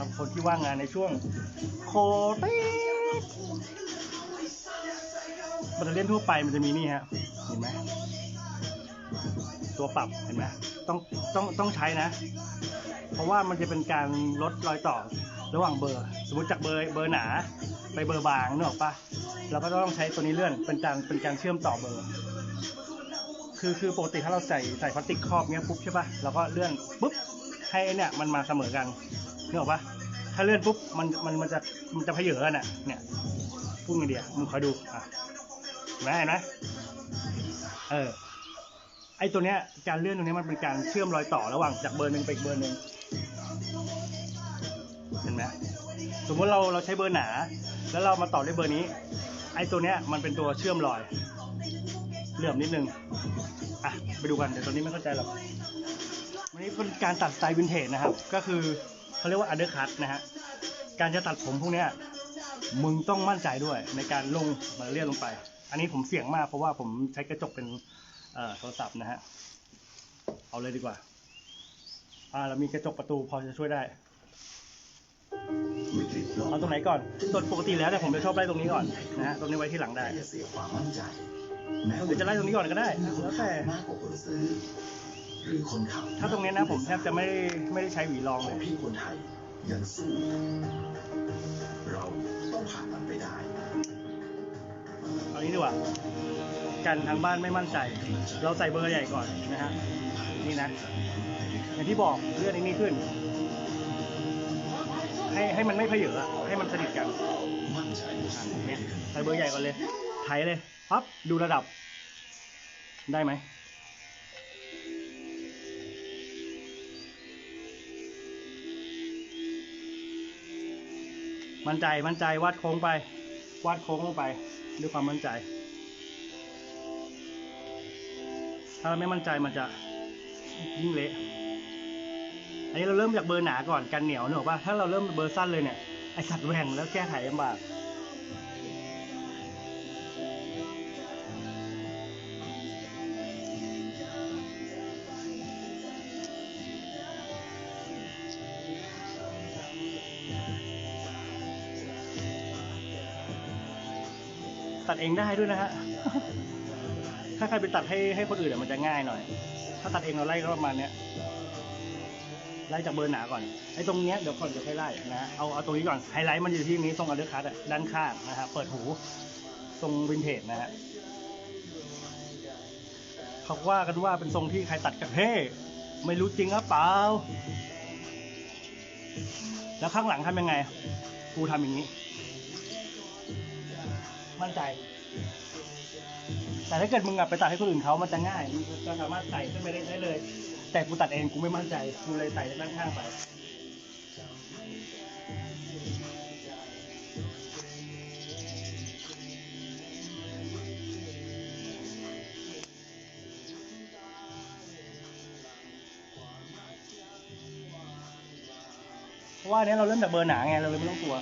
รับคนที่ว่างงานในช่วงโคติดแบตเตอรี่นทั่วไปมันจะมีนี่ฮะเห็นไหมตัวปรับเห็นไหมต้องต้องต้องใช้นะ เพราะว่ามันจะเป็นการลดรอยต่อระหว่างเบอร์ สมมติจากเบอร์เบอร์หนาไปเบอร์บางนึกออกปะเราก็ต้องใช้ตัวนี้เลื่อนเป็นการเป็นการเชื่อมต่อเบอร์ คือคือปกติถ้าเราใส่ใส่พลาสติกครอบเงี้ยปุ๊บใช่ปะเราก็เลื่อนปุ๊บให้เนี่ยมันมาเสมอกัน นึกออกปะถ้าเลื่อนปุ๊บมันมันมันจะมันจะเพเยอนอะเนี่ยพูดไงเดียมึงคอยดูอะเห็นไหมเห็นไหมเออไอ้ตัวเนี้ยการเลื่อนตรงเนี้ยมันเป็นการเชื่อมรอยต่อระหว่างจากเบอร์หนึ่งไปเบอร์หนึ่งเห็นไหมสมมติเราเราใช้เบอร์หนา แล้วเรามาต่อด้วยเบอร์นี้ ไอ้ตัวเนี้ยมันเป็นตัวเชื่อมรอยเหลื่อมนิดนึงอะไปดูกันเดี๋ยวตัวนี้ไม่เข้าใจหรอกวันนี้เป็นการตัดสไตล์วินเทจนะครับ ก็คือ เขาเรียกว่าอันเดอร์คัตนะฮะการจะตัดผมพวกเนี้ยมึงต้องมั่นใจด้วยในการลงมาเรียลลงไป อันนี้ผมเสี่ยงมากเพราะว่าผมใช้กระจกเป็นเอ่อโทรศัพท์นะฮะเอาเลยดีกว่า อ่าเรามีกระจกประตูพอจะช่วยได้วิกฤตรอบเอาตรงไหนก่อนส่วนปกติแล้วเนี่ยผมจะชอบไล่ตรงนี้ก่อนนะฮะตรงนี้ไว้ที่หลังได้จะเสียความมั่นใจแม้หรือจะไล่ตรงนี้ก่อนก็ได้แล้วแต่ มากกว่าคนซื้อหรือคนขับถ้าตรงนี้นะผมแทบจะไม่ได้ไม่ได้ใช้หวีรองขเลองยพี่คนไทยยังสู้ เราต้องผ่านมันไปได้เอานี้ดีกว่ากันทางบ้านไม่มั่นใจ เราใส่เบอร์ใหญ่ก่อนนะฮะนี่นะอย่างที่บอกเลื่อนไอ้นี้ขึ้น ให้ให้มันไม่เพเยอะอะให้มันสนิทกันมั่นใจอะเนี่ยใส่เบอร์ใหญ่ก่อนเลยไถเลยปั๊บดูระดับได้ไหม มั่นใจมั่นใจวาดโค้งไปวาดโค้งลงไปด้วยความมั่นใจ ถ้าเราไม่มั่นใจมันจะยิ่งเละอันนี้เราเริ่มจากเบอร์หนาก่อนกันเหนียวเนอะว่าถ้าเราเริ่มเบอร์สั้นเลยเนี่ยไอสัตว์แหว่งแล้วแก้ไขลำบาก ตัดเองได้ด้วยนะฮะ ถ้าใครไปตัดให้ให้คนอื่นอะมันจะง่ายหน่อย ถ้าตัดเองเราไล่ก็ประมาณเนี้ย ไล่จากเบอร์หนาก่อน ไอ้ตรงเนี้ยเดี๋ยวก่อนจะค่อยไล่นะ เอาเอาตรงนี้ก่อน ไฮไลท์มันอยู่ที่นี้ตรงอันเดอร์คัตอะด้านข้างนะฮะ เปิดหูทรงวินเทจนะฮะเขาว่ากันว่าเป็นทรงที่ใครตัดกันเฮ้ไม่รู้จริงหรือเปล่า แล้วข้างหลังทำยังไง กูทำอย่างนี้ มั่นใจ แต่ถ้าเกิดมึงอะไปตัดให้คนอื่นเขามันจะง่ายมึงจะสามารถใส่ขึ้นไปได้เลย แต่กูตัดเองกูไม่มั่นใจกูเลยใส่ด้านข้างไปเพราะว่าเนี้ยเราเริ่มจากเบอร์หนาไงเราเลยไม่ต้องกลัว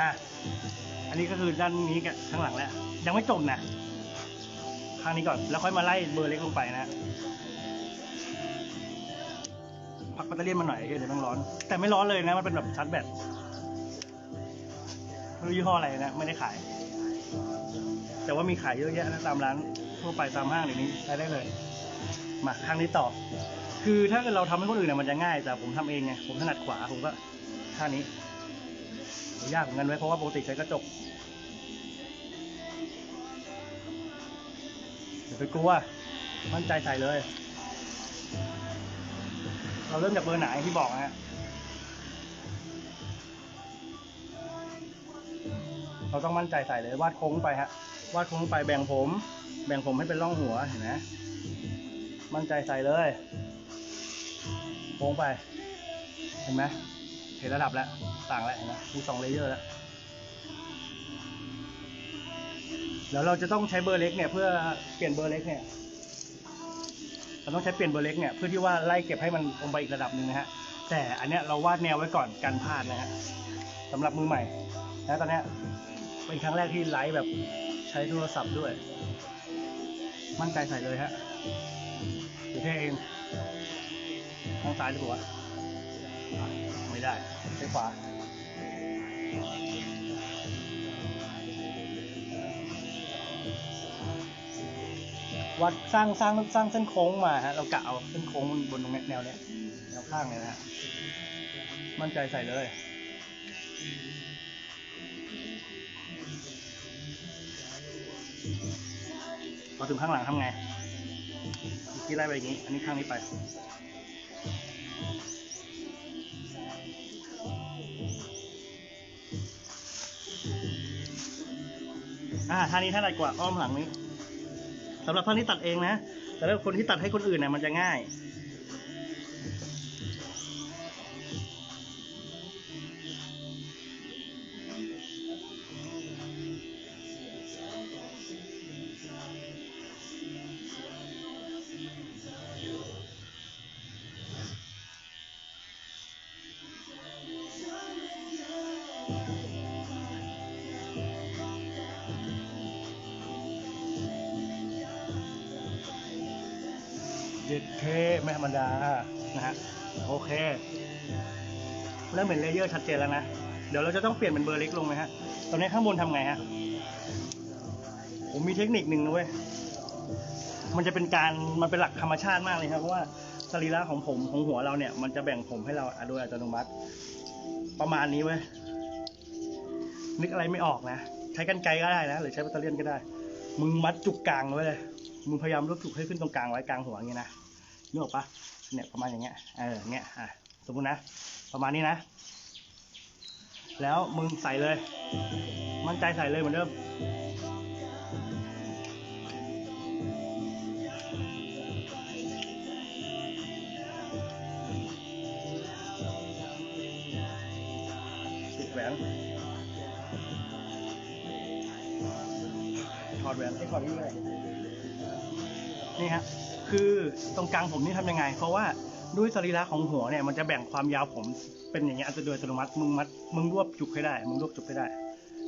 อะอันนี้ก็คือด้านนี้กับข้างหลังแล้วยังไม่จบนะข้างนี้ก่อนแล้วค่อยมาไล่เบอร์เล็กลงไปนะพักแบตเตอรี่มาหน่อยเดี๋ยวมันร้อน แต่ไม่ร้อนเลยนะมันเป็นแบบชาร์จแบตไม่รู้ยี่ห้ออะไรนะ ไม่ได้ขาย แต่ว่ามีขายเยอะแยะนะตามร้านทั่วไปตามห้างเดี๋ยวนี้ใช้ได้เลย มาข้างนี้ต่อ คือถ้าเกิดเราทำให้คนอื่นเนี่ยมันจะง่าย แต่ผมทำเองไงผมถนัดขวาผมก็ท่านี้ ยากเหมือนกันไว้ยเพราะว่าปกติใช้กระจกอย่าไปกลัว มั่นใจใส่เลย เราเริ่มจากเบอร์ไหนที่บอกนะฮะ เราต้องมั่นใจใส่เลย วาดโค้งไปฮะ วาดโค้งไปแบ่งผม แบ่งผมให้เป็นร่องหัวเห็นไหมมั่นใจใส่เลย โค้งไป เห็นไหม เห็นระดับแล้วต่างแล้วเห็นไหมมีสองเลเยอร์แล้วแล้วเราจะต้องใช้เบอร์เล็กเนี่ยเพื่อเปลี่ยนเบอร์เล็กเนี่ยเราต้องใช้เปลี่ยนเบอร์เล็กเนี่ยเพื่อที่ว่าไล่เก็บให้มันลงไปอีกระดับหนึ่งนะฮะแต่อันเนี้ยเราวาดแนวไว้ก่อนกันพลาดนะฮะสำหรับมือใหม่นะตอนเนี้ยเป็นครั้งแรกที่ไลฟ์แบบฉช้โทรศัพท์ด้วย มั่นใจใส่เลยฮะเดี๋ยวเท่เองข้างซ้ายหรือเปล่า ไม่ได้ใช้ขวาวัดสร้างสร้างสร้างเส้นโค้งมาฮะเรากะเอาเส้นโค้งบนตรงเนี้ยแนวเนี้ยแนวข้างเลยนะฮะมั่นใจใส่เลยพอถึงข้างหลังทำไงเมื่อกี้ไล่ไปอย่างนี้ อันนี้ข้างนี้ไป อ่าท่านี้ท่าไหนกว่าอ้อมหลังนี้สำหรับท่านที่ตัดเองนะแต่ถ้าคนที่ตัดให้คนอื่นเนี่ยมันจะง่าย เริ่มเห็นเลเยอร์ชัดเจนแล้วนะ เดี๋ยวเราจะต้องเปลี่ยนเป็นเบอร์เล็กลงไหมฮะ ตอนนี้ข้างบนทำไงฮะ ผมมีเทคนิคหนึ่งนะเว้ย มันจะเป็นการ มันเป็นหลักธรรมชาติมากเลยครับเพราะว่าสรีระของผมของหัวเราเนี่ย มันจะแบ่งผมให้เราโดยอัตโนมัติ ประมาณนี้เว้ย นึกอะไรไม่ออกนะ ใช้กันไกรก็ได้นะ หรือใช้แบตเตอรี่ก็ได้ มึงมัดจุกกลางไว้เลย มึงพยายามรวบจุกให้ขึ้นตรงกลางไว้กลางหัวอย่างเงี้นะนึกออกปะเนี่ยประมาณอย่างเงี้ย เออเงี้ย อะ สมมตินะ ประมาณนี้นะ แล้วมึงใส่เลย มั่นใจใส่เลยเหมือนเดิมปิดแหวนถอดแหวนไอ้ถอดนี่เลยนี่ฮะคือตรงกลางผมนี่ทำยังไง เพราะว่า ด้วยสรีระของหัวเนี่ยมันจะแบ่งความยาวผมเป็นอย่างเงี้ยอัตโดยอัตโนมัติมึงมัดมึงรวบจุกให้ได้ มึงรวบจุกให้ได้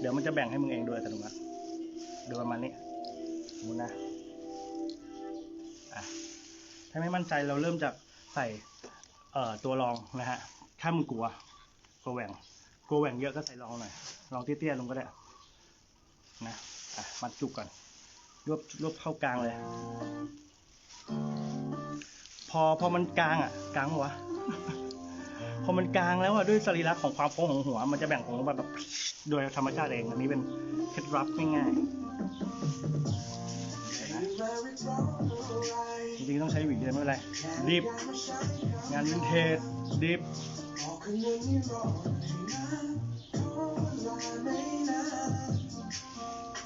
เดี๋ยวมันจะแบ่งให้มึงเองโดยอัตโนมัติโดยประมาณนี้สมมตินะอะถ้าไม่มั่นใจเราเริ่มจากใส่เอ่อตัวรองนะฮะถ้ามึงกลัวกลัวแหว่งกลัวแหว่งเยอะก็ใส่รองหน่อยรองเตี้ยๆลงก็ได้นะอะมัดจุกก่อนรวบรวบเข้ากลางเลย พอพอมันกลางอะกลางวะพอมันกลางแล้วอะด้วยสรีระของความโค้งของหัว มันจะแบ่งของแบบแบบโดยธรรมชาติเองอันนี้เป็นเคล็ดลับง่ายๆจริงๆต้องใช้หวีเลยไม่เป็นไรดิบงานวินเทจดิบ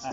อะ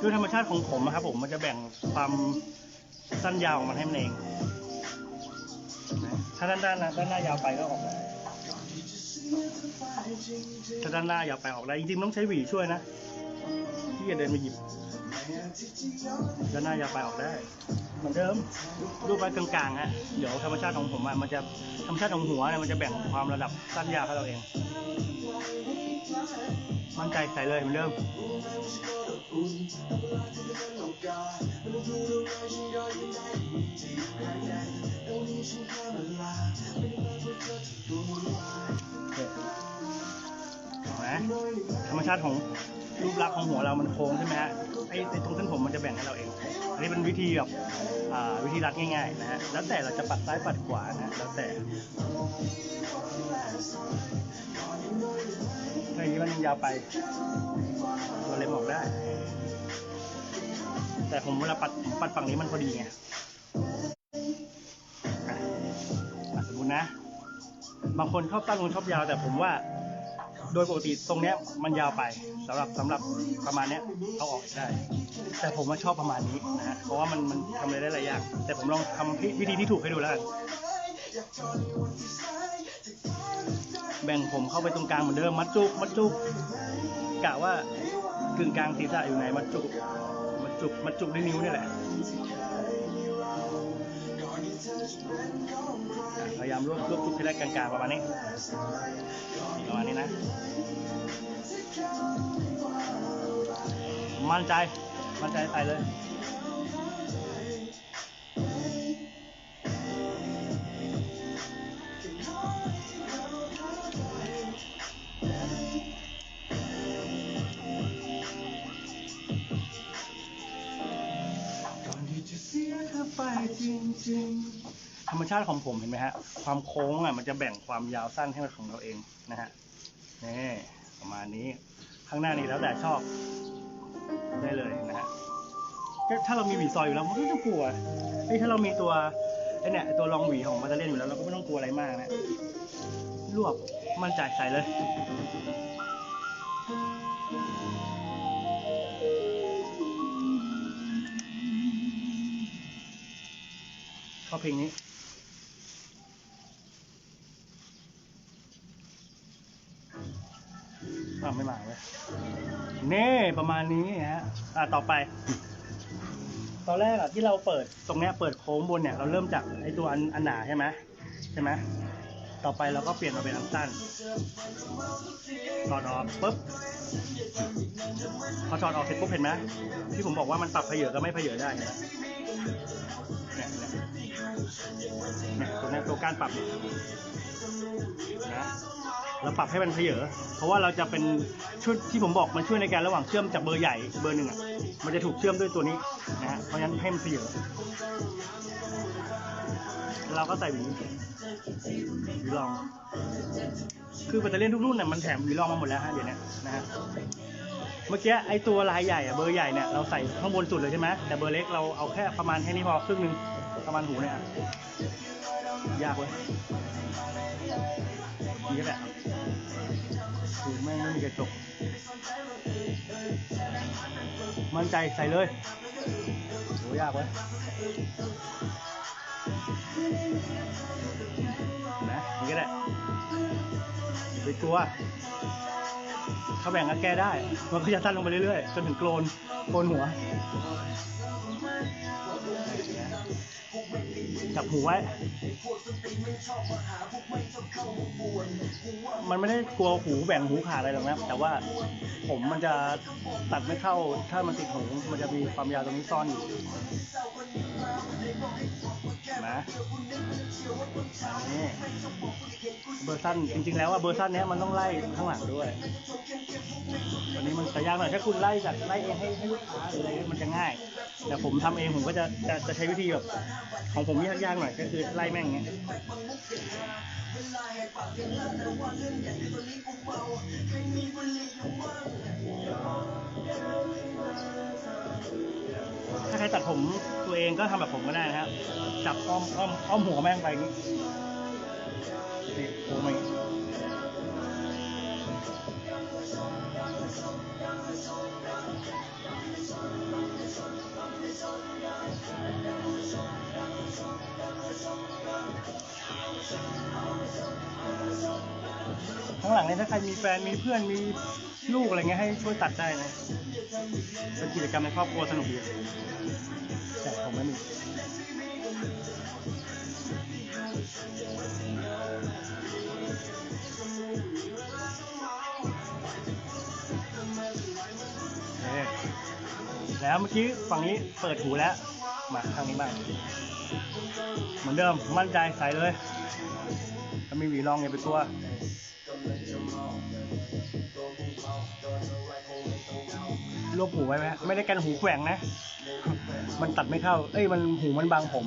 ด้วยธรรมชาติของผมนะครับผมมันจะแบ่งความสั้นยาวของมันให้มันเองถ้าด้านด้านด้านหน้ายาวไปก็ออกได้ถ้าด้านหน้ายาวไปออกได้จริงๆต้องใช้หวีช่วยนะที่จะเดินมาหยิบด้านหน้ายาวไปออกได้ เหมือนเดิมรูปไว้กลางๆฮะเดี๋ยวธรรมชาติของผมอะมันจะธรรมชาติของหัวเนี่ยมันจะแบ่งความระดับสั้นยาวให้เราเอง มั่นใจใส่เลยเหมือนเดิมเห็นไหมธรรมชาติของ รูปลักษณ์ของหัวเรามันโค้งใช่ไหมฮะไอ้ไอ้ตรงเส้นผมมันจะแบ่งให้เราเอง อันนี้เป็นวิธีแบบอ่าวิธีรัดง่ายๆนะฮะ แล้วแต่เราจะปัดซ้ายปัดขวานะ แล้วแต่ถ้าอย่านี้มันยาวไปเราเล็มออกได้ แต่ผมเวลาปัดปัดฝั่งนี้มันพอดีไงอะสมมตินะ บางคนชอบตั้งคนชอบยาวแต่ผมว่า โดยปกติตรงเนี้ยมันยาวไปสำหรับสำหรับประมาณเนี้ยเอาออกได้ แต่ผมว่าชอบประมาณนี้นะฮะเพราะว่ามันมันทำอะไรได้หลายอย่าง แต่ผมลองทำวิธีที่ถูกให้ดูแล้วกันแบ่งผมเข้าไปตรงกลางเหมือนเดิมมัดจุกมัดจุกกะว่ากึ่งกลางศีรษะอยู่ไหนมัดจุกมัดจุกมัดจุกด้วยนิ้วนี่แหละอะ พยายามรวบรวบทุกที่ได้กลางๆประมาณนี้ประมาณนี้นะ มั่นใจ มั่นใจใส่เลย ไปจริงๆ ธรรมชาติของผมเห็นไหมฮะ ความโค้งอะมันจะแบ่งความยาวสั้นให้เป็นของเราเองนะฮะนี่ประมาณนี้ ข้างหน้านี้แล้วแต่ชอบ ได้เลยนะฮะก็ถ้าเรามีหวีซอยอยู่แล้วมันก็ไม่ต้องกลัวไอ้ถ้าเรามีตัวไอ้เนี่ยตัวรองหวีของมาตาเล่นอยู่แล้วเราก็ไม่ต้องกลัวอะไรมากนะรวบมั่นใจใส่เลย เข้าเพลงนี้อ่าไม่มาเลยนี่ประมาณนี้ฮะ อ่าต่อไป ตอนแรกอะที่เราเปิดตรงเนี้ยเปิดโค้งบนเนี่ยเราเริ่มจากไอตัวอันอันหนาใช่ไหมใช่ไหมต่อไปเราก็เปลี่ยนมาเป็นอันสั้นถอดออกปุ๊บพอถอดออกเสร็จปุ๊บเห็นไหมที่ผมบอกว่ามันปรับเพเยอกับไม่เพเยอได้เห็นไหม เนี่ยตัวเนี้ตัวการปรับนะเราปรับให้มันเพเยอเพราะว่าเราจะเป็นช่วยที่ผมบอกมันช่วยในการระหว่างเชื่อมจากเบอร์ใหญ่เบอร์หนึ่งอะมันจะถูกเชื่อมด้วยตัวนี้นะฮะเพราะฉะนั้นให้มันเพเยอเราก็ใส่หวีหวีรอง คือแบตเตอรี่ทุกรุ่นน่ะมันแถมหวีรองมาหมดแล้วฮะเดี๋ยวนี้นะฮะ เมื่อกี้ไอตัวลายใหญ่อะเบอร์ใหญ่เนี่ยเราใส่ข้างบนสุดเลยใช่ไหมแต่เบอร์เล็กเราเอาแค่ประมาณแค่นี้พอครึ่งหนึงประมาณหูเนี่ยยากเว้ยนี่ก็ได้คือไม่ไม่มีกระจกมั่นใจใส่เลยโหยากเว้ยนะนี่ก็ได้ไปกลัว ถ้าแบ่งก็แก้ได้ มันก็จะสั้นลงไปเรื่อยๆ จนถึงโกลนโกนหัว จับหูไว้ มันไม่ได้กลัวหูแบ่งหูขาดอะไรหรอกนะ แต่ว่าผมมันจะตัดไม่เข้า ถ้ามันติดหูมันจะมีความยาวตรงนี้ซ่อนอยู่นะนนี้ เบอร์สั้นจริงๆแล้วว่าเบอร์สั้นเนี้ยมันต้องไล่ข้างหลังด้วยวันนี้มันจะยากหน่อยถ้าคุณไล่จากไล่เองให้ให้ลูกค้าหรืออะไรมันจะง่าย แต่ผมทำเองผมก็จะจะจะใช้วิธีแบบของผมยากๆหน่อยก็คือไล่แม่งอย่างเงี้ยถ้าใครตัดผมตัวเองก็ทำแบบผมก็ได้นะครับ จับอ้อมอ้อมอ้อมหัวแม่งไปอย่างงี้ ข้างหลังเนี่ยถ้าใครมีแฟนมีเพื่อนมีลูกอะไรเงี้ยให้ช่วยตัดได้นะเป็นกิจกรรมในครอบครัวสนุกดีแต่ผมไม่มี แล้วเมื่อกี้ฝั่งนี้เปิดหูแล้ว มาทางนี้บ้างเหมือนเดิมมั่นใจใส่เลยถ้ามีหวีรองอย่าไปกลัวรวบหูไว้ไหมไม่ได้กันหูแขว่งนะ มันตัดไม่เข้า เอ้ยมันหูมันบังผม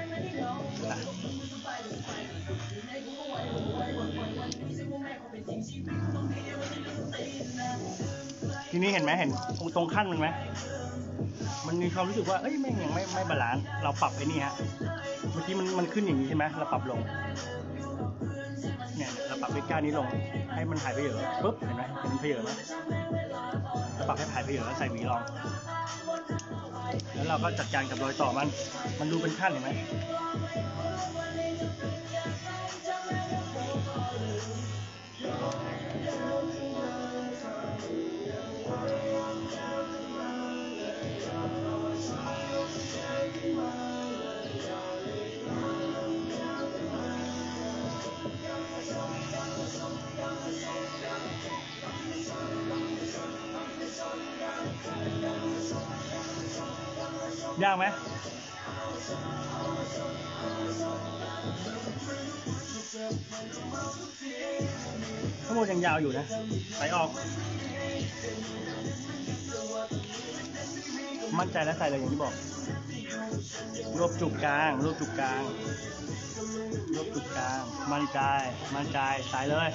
ทีนี้เห็นไหมเห็นตรงขั้นมันไหมมันมีความรู้สึกว่าเอ้ยไม่งยังไม่ไม่บาลานซ์เราปรับไอ้นี่ฮะเมื่อกี้มันมันขึ้นอย่างนี้ใช่ไหมเราปรับลง เนี่ยเราปรับเลก้านี้ลง ให้มันหายไปเยอะปุ๊บเห็นไหมเห็นมันเพเยอะไหม ปรับให้หายไปเยอะแล้วใส่หวีรอง แล้วเราก็จัดการกับรอยต่อมัน มันดูเป็นขั้นเห็นไหม ยากไหมข้างบนยังยาวอยู่นะใส่ออก มั่นใจแล้วใส่เลยอย่างที่บอก รวบจุกกลาง รวบจุกกลาง รวบจุกกลาง มั่นใจ มั่นใจ ใส่เลย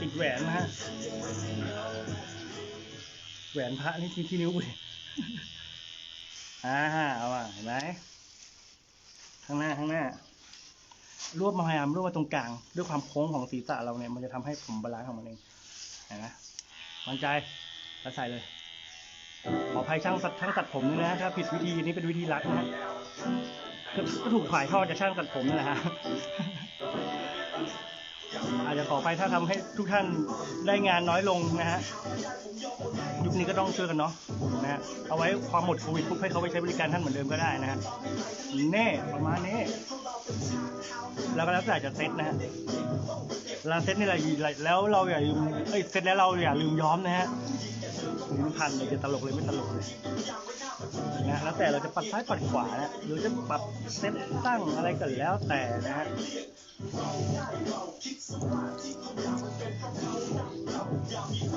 ติดแหวนนะฮะ แหวนพระนี่ที่ที่นิ้วกูดิอ่าเอาอะเห็นไหมข้างหน้าข้างหน้ารวบมาพยายามรวบมาตรงกลาง ด้วยความโค้งของศีรษะเราเนี่ย มันจะทำให้ผมบาลานซ์ของมันเองเห็นไหมมั่นใจแล้วใส่เลย ขออภัยช่างตัดช่างตัดผมด้วยนะถ้าผิดวิธีนี้เป็นวิธีรัดนะก็ก็ถูกถ่ายทอดจากช่างตัดผมนั่แหละฮะอาจจะขอไปถ้าทำให้ทุกท่านได้งานน้อยลงนะฮะยุคนี้ก็ต้องช่วยกันเนาะนะฮะเอาไว้ความหมดโควิดปุ๊บให้เขาไปใช้บริการท่านเหมือนเดิมก็ได้นะฮะเน่ประมาณนี้ แล้วก็แล้วแต่จะเซ็ตนะฮะเวลาเซ็ตนี่อะไรแล้วเราอย่าลืมเอ้ยเซ็ตแล้วเราอย่าลืมย้อมนะฮะลิ้นพันเลยจะตลกเลยไม่ตลกเลยนะแล้วแต่เราจะปัดซ้ายปัดขวานะหรือจะปรับเซ็ตตั้งอะไรก็แล้วแต่นะฮะ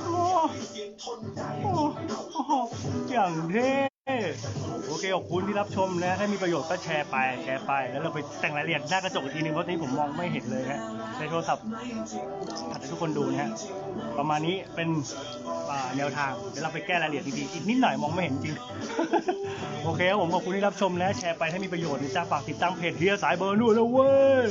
โอ้โอ้โอ้อย่างเท่ โอเคขอบคุณที่รับชมนะ ถ้ามีประโยชน์ก็แชร์ไปแชร์ไป แล้วเราไปแต่งรายละเอียดหน้ากระจกอีกทีนึงเพราะตอนนี้ผมมองไม่เห็นเลยฮะในโทรศัพท์ถัดให้ทุกคนดูนะฮะประมาณนี้เป็นแนวทางเดี๋ยวเราไปแก้รายละเอียดดีๆอีกนิดหน่อยมองไม่เห็นจริง โอเคครับผมขอบคุณที่รับชมนะแชร์ไปถ้ามีประโยชน์นะจ๊ะฝากติดตามเพจเฮียสายเบอร์นู่นนะเว้ย